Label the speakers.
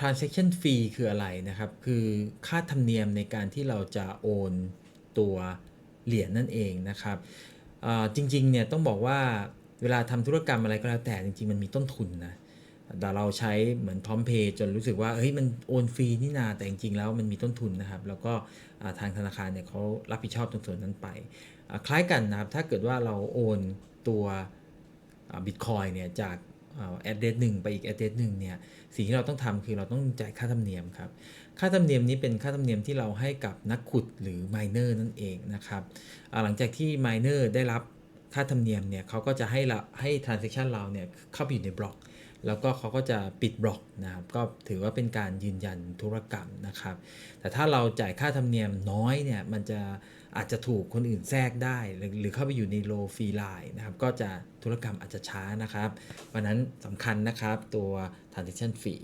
Speaker 1: transaction fee คืออะไรนะครับ คือค่าธรรมเนียมในการที่เราจะโอนตัวเหรียญนั่นเองนะครับจริงๆเนี่ยต้องบอกว่าเวลาทำธุรกรรมอะไรก็แล้วแต่จริงๆ มันมีต้นทุนนะแต่เราใช้เหมือนพร้อมเพย์จนรู้สึกว่าเฮ้ยมันโอนฟรีนี่นาแต่จริงๆ แล้วมันมีต้นทุนนะครับ แล้วก็ทางธนาคารเนี่ยเขารับผิดชอบตรงส่วนนั้นไป คล้ายกันนะครับ ถ้าเกิดว่าเราโอนตัวบิตคอยเนี่ยจาก แอดเดสหนึ่งไปอีกแอดเดสหนึ่งเนี่ยสิ่งที่เราต้องทำคือเราต้องจ่ายค่าธรรมเนียมครับค่าธรรมเนียมนี้เป็นค่าธรรมเนียมที่เราให้กับนักขุดหรือไมเนอร์นั่นเองนะครับอ่าหลังจากที่ไมเนอร์ได้รับ ค่าธรรมเนียมเนี่ยเขาก็จะให้เราให้ transaction เราเนี่ยเข้าไปอยู่ในบล็อก แล้วก็เขาก็จะปิดบล็อกนะครับ ก็ถือว่าเป็นการยืนยันธุรกรรมนะครับ แต่ถ้าเราจ่ายค่าธรรมเนียมน้อยเนี่ยมันจะอาจจะถูกคนอื่นแทรกได้ หรือเข้าไปอยู่ในโลฟรีไลน์นะครับ ก็จะธุรกรรมอาจจะช้านะครับ เพราะฉะนั้นสำคัญนะครับตัว transaction fee